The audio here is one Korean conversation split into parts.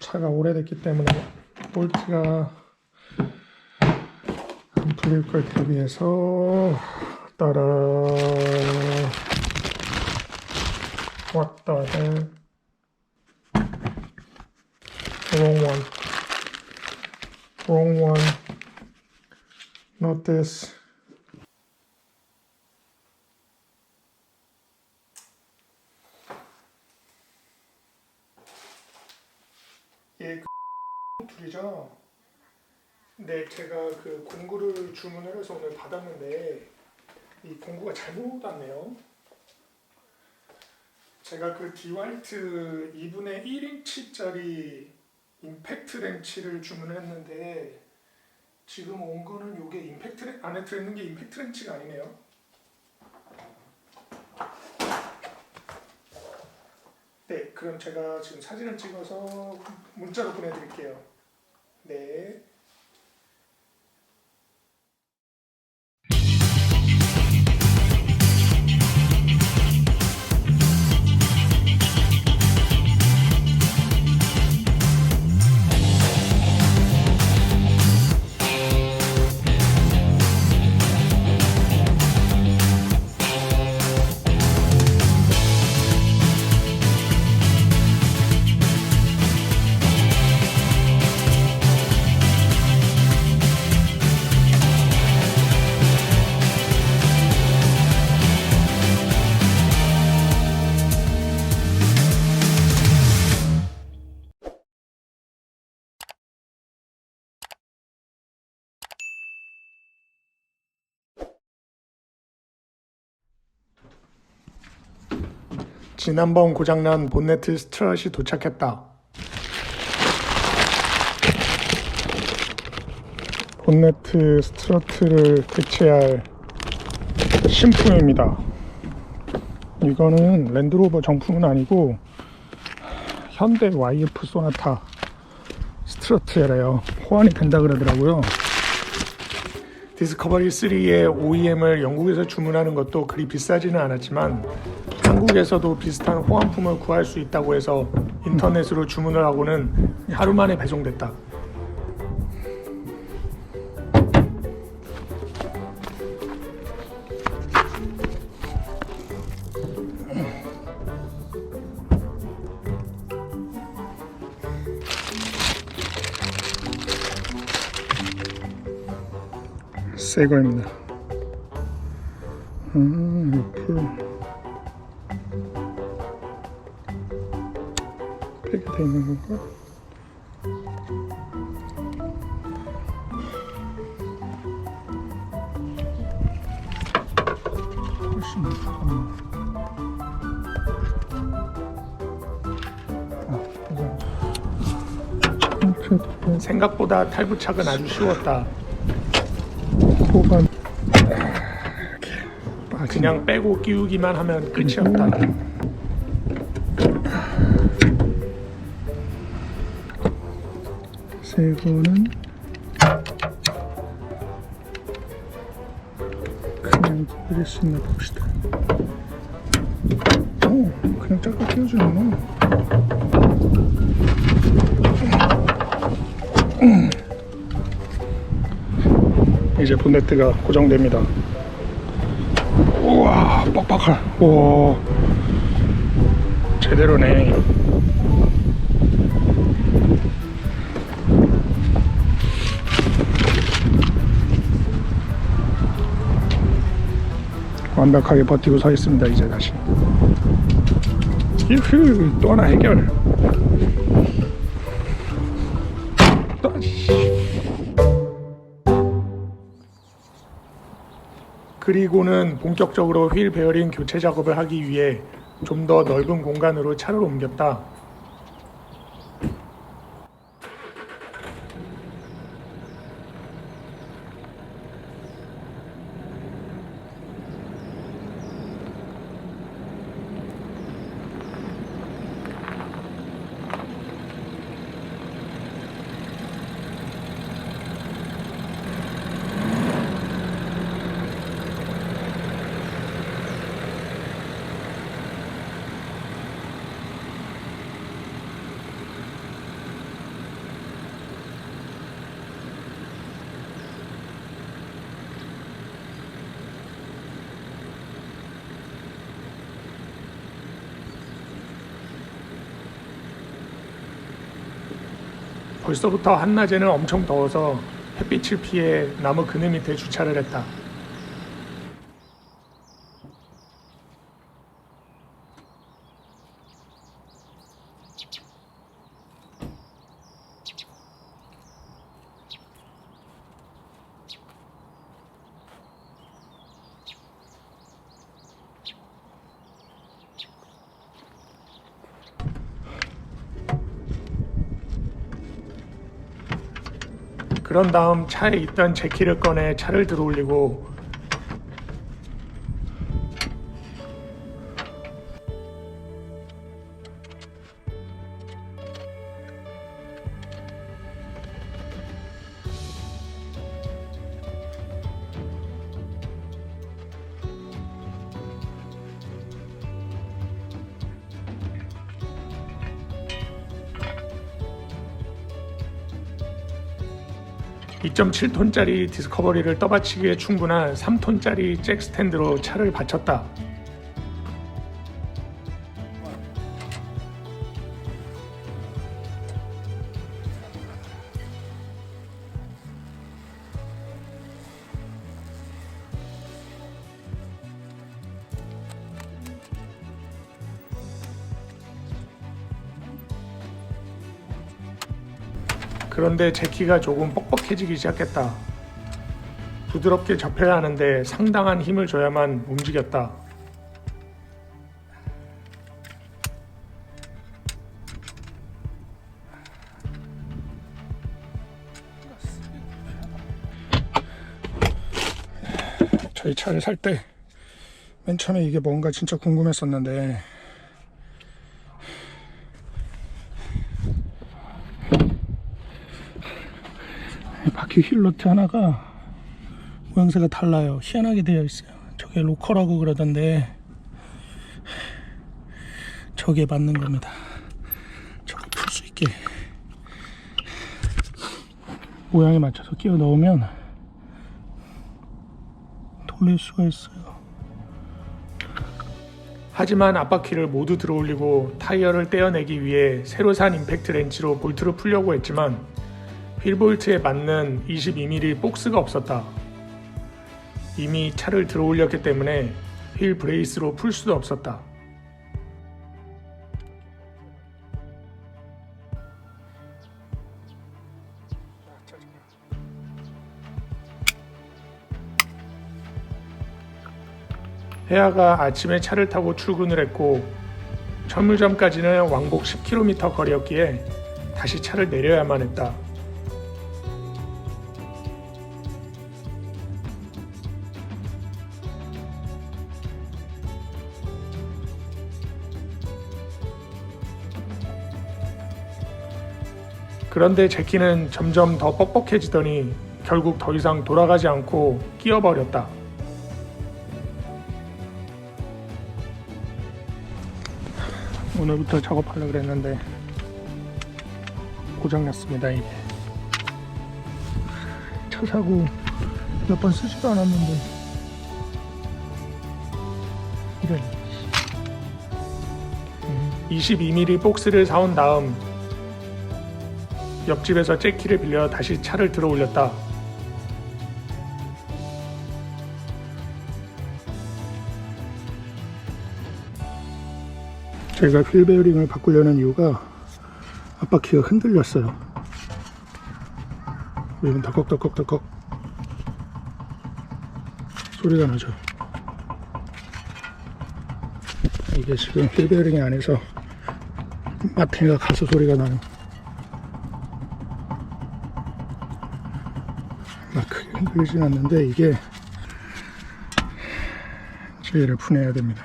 차가 오래됐기 때문에 볼트가 안 풀릴 걸 대비해서 따라 왔다 해 wrong one. Wrong one not this 얘그 둘이죠? 네 제가 그 공구를 주문을 해서 오늘 받았는데 이 공구가 잘못 왔네요. 제가 그 디와이트 2분의 1인치짜리 임팩트 렌치를 주문했는데 지금 온 거는 요게 임팩트 렌 안에 들어있는 게 임팩트 렌치가 아니네요. 네, 그럼 제가 지금 사진을 찍어서 문자로 보내드릴게요. 네. 지난번 고장난 본네트 스트럿이 도착했다. 본네트 스트러트를 교체할 신품입니다. 이거는 랜드로버 정품은 아니고 현대 YF 소나타 스트러트래요. 호환이 된다 그러더라고요. 디스커버리 3의 OEM을 영국에서 주문하는 것도 그리 비싸지는 않았지만 한국에서도 비슷한 호환품을 구할 수 있다고 해서 인터넷으로 주문을 하고는 하루 만에 배송됐다. 새 거입니다. 음, 풀. 팩이 돼 있는 건가? 훨씬 음. 아, 생각보다 탈부착은 아주 쉬웠다. 이렇게 그냥 빼고 끼우기만 하면 끝이었다. 새 거는 그냥 끼울 수 있나 봅시다. 오, 그냥 짧게 끼워주는구나. 이제 본네트가 고정됩니다. 우와, 빡빡할. 우와, 제대로네. 완벽하게 버티고 서 있습니다. 이제 다시. 유후, 또 하나 해결. 그리고는 본격적으로 휠 베어링 교체 작업을 하기 위해 좀 더 넓은 공간으로 차를 옮겼다. 벌써부터 한낮에는 엄청 더워서 햇빛을 피해 나무 그늘 밑에 주차를 했다. 그런 다음 차에 있던 제 키를 꺼내 차를 들어올리고 (2.7톤짜리) 디스커버리를 떠받치기에 충분한 (3톤짜리) 잭 스탠드로 차를 받쳤다. 그런데 제 키가 조금 뻑뻑해지기 시작했다. 부드럽게 접혀야 하는데 상당한 힘을 줘야만 움직였다. 저희 차를 살 때 맨 처음에 이게 뭔가 진짜 궁금했었는데 바퀴 휠로트 하나가 모양새가 달라요. 희한하게 되어 있어요. 저게 로커라고 그러던데 저게 맞는 겁니다. 저거 풀 수 있게 모양에 맞춰서 끼워 넣으면 돌릴 수가 있어요. 하지만 앞바퀴를 모두 들어올리고 타이어를 떼어내기 위해 새로 산 임팩트 렌치로 볼트를 풀려고 했지만 휠볼트에 맞는 22mm 복스가 없었다. 이미 차를 들어 올렸기 때문에 휠 브레이스로 풀 수도 없었다. 혜아가 아침에 차를 타고 출근을 했고 철물점까지는 왕복 10km 거리였기에 다시 차를 내려야만 했다. 그런데 제키는 점점 더 뻑뻑해지더니 결국 더 이상 돌아가지 않고 끼어버렸다. 오늘부터 작업하려고 그랬는데 고장났습니다 이게. 차 사고 몇 번 쓰지도 않았는데. 이런. 22mm 복스를 사온 다음 옆집에서 잭키를 빌려 다시 차를 들어 올렸다. 제가 휠 베어링을 바꾸려는 이유가 앞바퀴가 흔들렸어요. 여기는 덜컥덜컥덜컥 소리가 나죠. 이게 지금 휠 베어링이 안에서 마탱이가 가스 소리가 나요. 흔들리진 않는데 이게 제의를 푸내야 됩니다.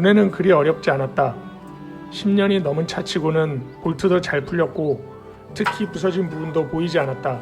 분해는 그리 어렵지 않았다. 10년이 넘은 차치고는 볼트도 잘 풀렸고 특히 부서진 부분도 보이지 않았다.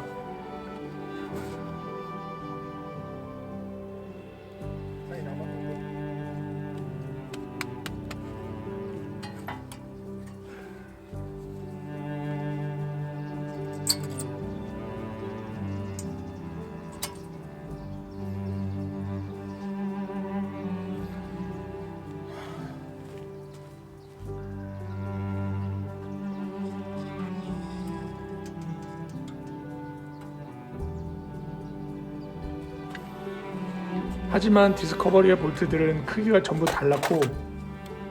하지만 디스커버리의 볼트들은 크기가 전부 달랐고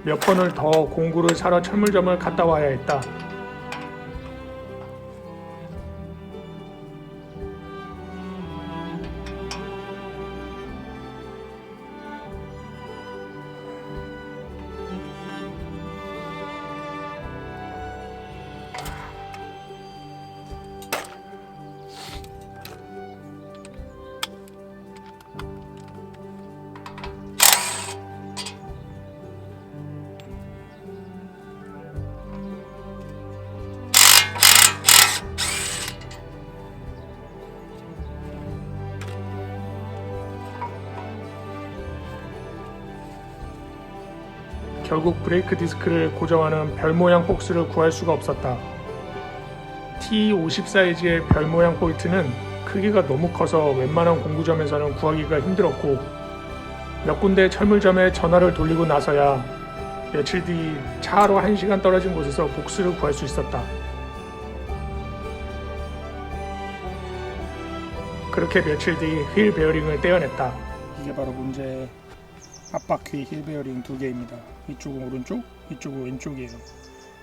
몇 번을 더 공구를 사러 철물점을 갔다 와야 했다. 결국 브레이크 디스크를 고정하는 별 모양 복스를 구할 수가 없었다. T50 사이즈의 별 모양 볼트는 크기가 너무 커서 웬만한 공구점에서는 구하기가 힘들었고 몇 군데 철물점에 전화를 돌리고 나서야 며칠 뒤 차로 1시간 떨어진 곳에서 복스를 구할 수 있었다. 그렇게 며칠 뒤 휠 베어링을 떼어냈다. 이게 바로 문제의 앞바퀴 힐 베어링 두 개입니다. 이쪽은 오른쪽, 이쪽은 왼쪽이에요.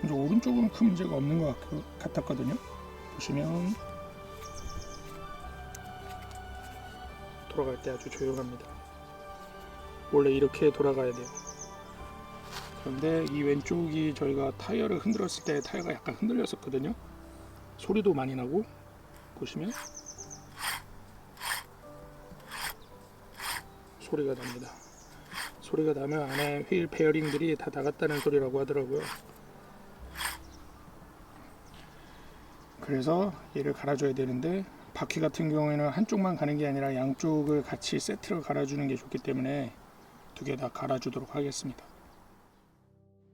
이제 오른쪽은 큰 문제가 없는 것 같- 같았거든요. 보시면 돌아갈 때 아주 조용합니다. 원래 이렇게 돌아가야 돼요. 그런데 이 왼쪽이 저희가 타이어를 흔들었을 때 타이어가 약간 흔들렸었거든요. 소리도 많이 나고 보시면 소리가 납니다. 소리가 나면 안에 휠 베어링들이 다 나갔다는 소리라고 하더라고요. 그래서 얘를 갈아줘야 되는데 바퀴 같은 경우에는 한쪽만 가는 게 아니라 양쪽을 같이 세트를 갈아주는 게 좋기 때문에 두 개 다 갈아주도록 하겠습니다.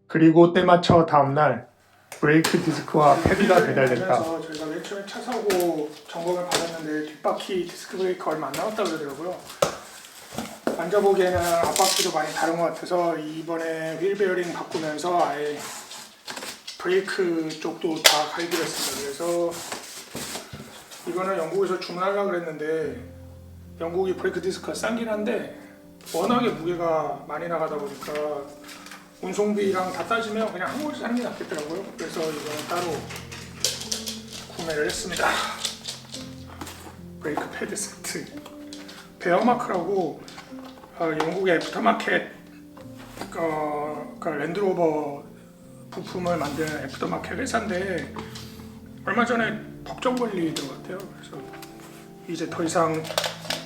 그리고 때 맞춰 다음날 브레이크 디스크와 패드가 배달됐다. 저희가 맨 처음에 차 사고 점검을 받았는데 뒷바퀴 디스크 브레이크 얼마 안 남았다 그러더라고요. 만져보기에는 앞바퀴도 많이 다른 것 같아서 이번에 휠 베어링 바꾸면서 아예 브레이크 쪽도 다 갈기로 했습니다. 그래서 이거는 영국에서 주문하려고 그랬는데 영국이 브레이크 디스크가 싼긴 한데 워낙에 무게가 많이 나가다 보니까 운송비랑 다 따지면 그냥 한국에서 사는 게 낫겠더라고요. 그래서 이거는 따로 구매를 했습니다. 브레이크 패드 세트 베어마크라고 어, 영국의 애프터마켓 어, 그 랜드로버 부품을 만드는 애프터마켓 회사인데 얼마 전에 법정 권리 들어갔대요. 그래서 이제 더 이상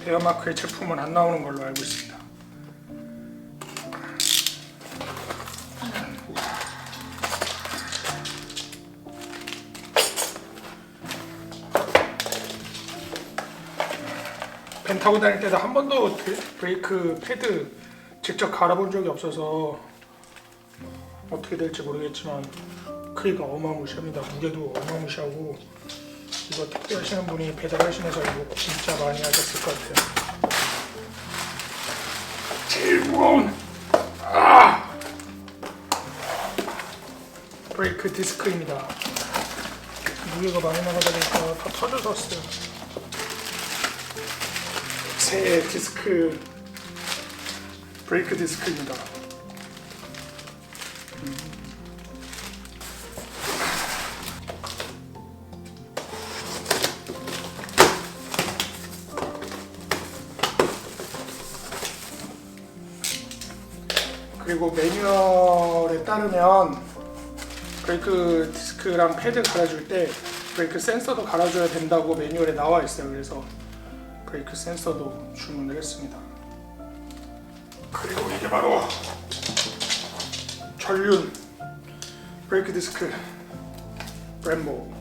베어마크의 제품은 안 나오는 걸로 알고 있습니다. 타고 다닐 때도 한 번도 드- 브레이크 패드 직접 갈아본 적이 없어서 어떻게 될지 모르겠지만 크기가 어마무시합니다. 무게도 어마무시하고 이거 택배 하시는 분이 배달하시면서 이거 진짜 많이 하셨을 것 같아요. 제일 무거운 아! 브레이크 디스크입니다. 무게가 많이 나가다 보니까 다 터져졌어요. 새 디스크 브레이크 디스크입니다. 그리고 매뉴얼에 따르면 브레이크 디스크랑 패드 갈아줄 때 브레이크 센서도 갈아줘야 된다고 매뉴얼에 나와 있어요. 그래서 브레이크 센서도 주문을 했습니다. 그리고 이게 바로 전륜 브레이크 디스크 브렘보